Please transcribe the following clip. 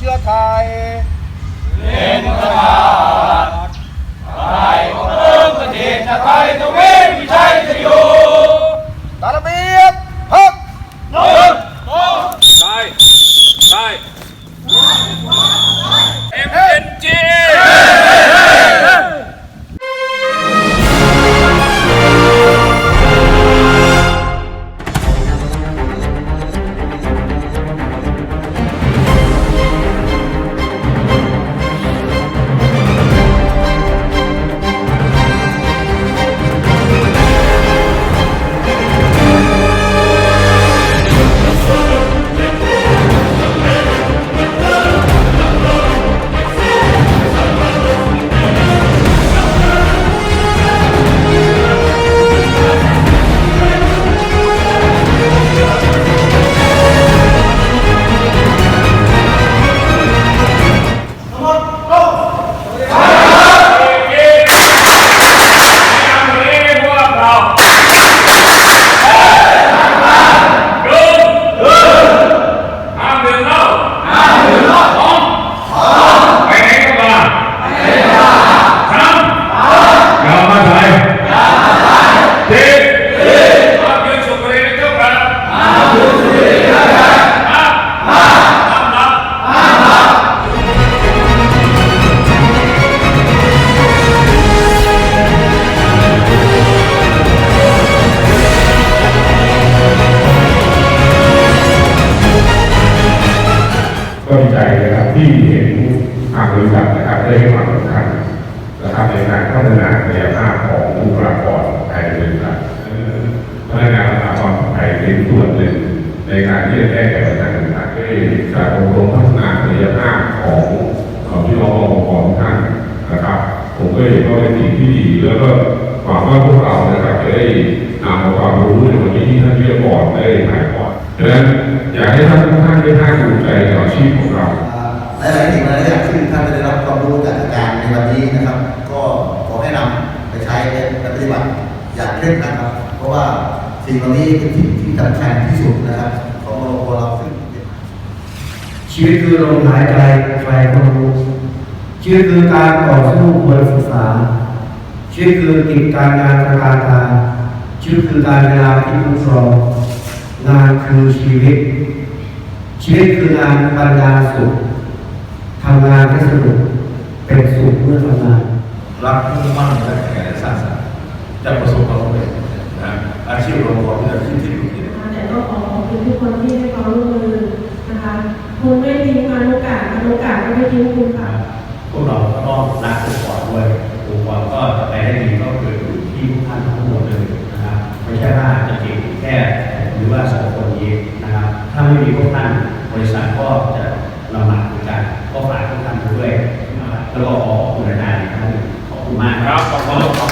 กิดเนื้อชาติเชื้อไนะครับในการพัฒนาศักยภาพของบุคลากรภายในบริษัทพนักงานบุคลากรภายเป็นส่วนหนึ่งในการที่จะแก้ไขปัญหาต่างๆด้วยการอบรมพัฒนาศักยภาพของเอ่อพี่น้องรปภทุกท่านนะครับ ผมก็เห็นว่าเป็นสิ่งที่ดีแล้วก็หวังว่าพวกเรานะครับจะได้นำความรู้ในวันนี้ที่ท่านวิทยากรได้ถ่ายทอดดังนั้นอยากให้ท่านทุกท่านได้ภาคภูมิใจต่อชีพของเราหลายๆสิ่งหลายๆอย่างที่ท่านได้รับความรู้จากอาจารย์ในวันนี้นะครับ ก็ขอให้นำไปใช้และปฏิบัติอย่างเคร่งครัดครับ เพราะว่าสิ่งเหล่านี้เป็นสิ่งที่สำคัญที่สุดนะครับของเราเราซึ่งชีวิตคือลมหายใจใครก็รู้ชีวิตคือการต่อสู้บนศึกษาชีวิตคือกิจการงานประการตางชีวิตคือการเวลาที่คุ้มครองงานคือชีวิต ชีวิตคืองานปัญญาสุขทำงานให้สนุกเป็นสุขเมื่อทำงาน รักมุ่งมั่นและขยันสร้างสรรค์จะประสบความสำเร็จนะอาชีพรปภเป็นอาชีพที่ดุเดือดแต่ก็ขอขอบคุณทุกคนที่ให้ความร่วมมือนะคะคุณไม่ทิ้งงานโอกาสงานโอกาสก็ไม่ทิ้งคุณค่ะพวกเราก็ต้องรักองค์กรด้วยองค์กรก็จะไปได้ดีก็คืออยู่ที่ทุกท่านทั้งหมดเลยนะครับไม่ใช่ว่าจะเก่งแค่หรือว่าสองคนนี้นะครับถ้าไม่มีพวกท่านบริษัทก็จะลำบากเหมือนกันก็ฝากทุกท่านด้วยนะครับแล้วก็ขอขอบคุณอาจารย์ อีกค